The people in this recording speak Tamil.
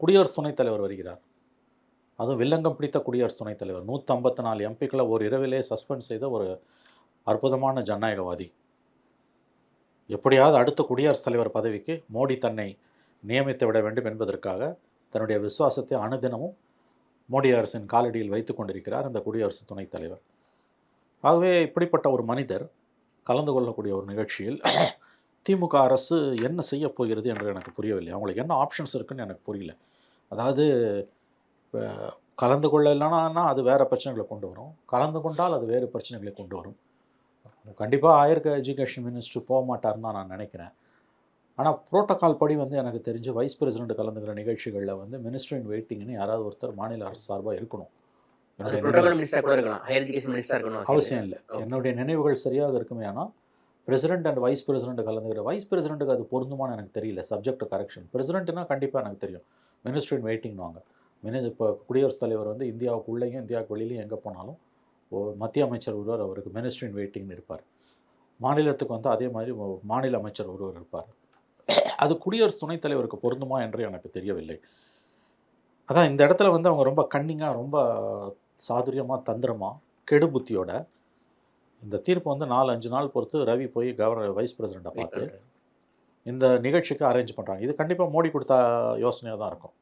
குடியரசு துணைத் தலைவர் வருகிறார். அதுவும் வில்லங்கம் பிடித்த குடியரசு துணைத் தலைவர். நூற்றி ஐம்பத்தி நாலு எம்பிக்களை ஒரு இரவிலே சஸ்பெண்ட் செய்த ஒரு அற்புதமான ஜனநாயகவாதி. எப்படியாவது அடுத்த குடியரசுத் தலைவர் பதவிக்கு மோடி தன்னை நியமித்து விட வேண்டும் என்பதற்காக தன்னுடைய விசுவாசத்தை அனுதினமும் மோடி அரசின் காலடியில் வைத்து கொண்டிருக்கிறார் இந்த குடியரசு துணைத் தலைவர். ஆகவே இப்படிப்பட்ட ஒரு மனிதர் கலந்து கொள்ளக்கூடிய ஒரு நிகழ்ச்சியில் திமுக அரசு என்ன செய்ய போகிறது என்று எனக்கு புரியவில்லை. அவங்களுக்கு என்ன ஆப்ஷன்ஸ் இருக்குன்னு எனக்கு புரியல. அதாவது கலந்து கொள்ளலைன்னா அது வேறு பிரச்சனைகளை கொண்டு வரும். கலந்து கொண்டால் அது வேறு பிரச்சனைகளை கொண்டு வரும். கண்டிப்பாக ஆயிருக்க எஜுகேஷன் மினிஸ்டர் போக மாட்டார்னு தான் நான் நினைக்கிறேன். ஆனால் புரோட்டோகால் படி வந்து எனக்கு தெரிஞ்சு வைஸ் பிரசிடென்ட் கலந்துக்கிற நிகழ்ச்சிகளில் வந்து மினிஸ்டர் இன் வெயிட்டிங்னு யாராவது ஒருத்தர் மாநில அரசு சார்பாக இருக்கணும். அவசியம் இல்லை. என்னுடைய நினைவுகள் சரியாக இருக்குமே ஆனால் பிரசிடென்ட் அண்ட் வைஸ் பிரசிடென்ட் கலந்துக்கிற வைஸ் பிரசிடென்ட்டுக்கு அது பொருந்துமானு எனக்கு தெரியல. சப்ஜெக்ட் கரெக்ஷன் பிரசிடென்ட்னா கண்டிப்பாக எனக்கு தெரியும். மினிஸ்டர் இன் வெயிட்டிங்னுவாங்க மினி இப்போ குடியரசுத் தலைவர் வந்து இந்தியாவுக்குள்ளேயும் இந்தியாவுக்கு வெளியிலையும் எங்கே போனாலும் ஓ- மத்திய அமைச்சர் ஒருவர் அவருக்கு மினிஸ்டர் இன் வெயிட்டிங்னு இருப்பார். மாநிலத்துக்கு வந்து அதே மாதிரி மாநில அமைச்சர் ஒருவர் இருப்பார். அது குடியரசு துணைத் தலைவருக்கு பொருந்துமா என்று எனக்கு தெரியவில்லை. அதான் இந்த இடத்துல வந்து அவங்க ரொம்ப கன்னிங்காக ரொம்ப சாதுரியமாக தந்திரமாக கெடுபுத்தியோட இந்த தீர்ப்பு வந்து நாலு அஞ்சு நாள் பொறுத்து ரவி போய் கவர்னர் வைஸ் பிரசிடெண்ட்டை பார்த்து இந்த நிகழ்ச்சிக்கு அரேஞ்ச் பண்ணுறாங்க இது கண்டிப்பாக மோடி கொடுத்த யோசனையாக தான் இருக்கும்.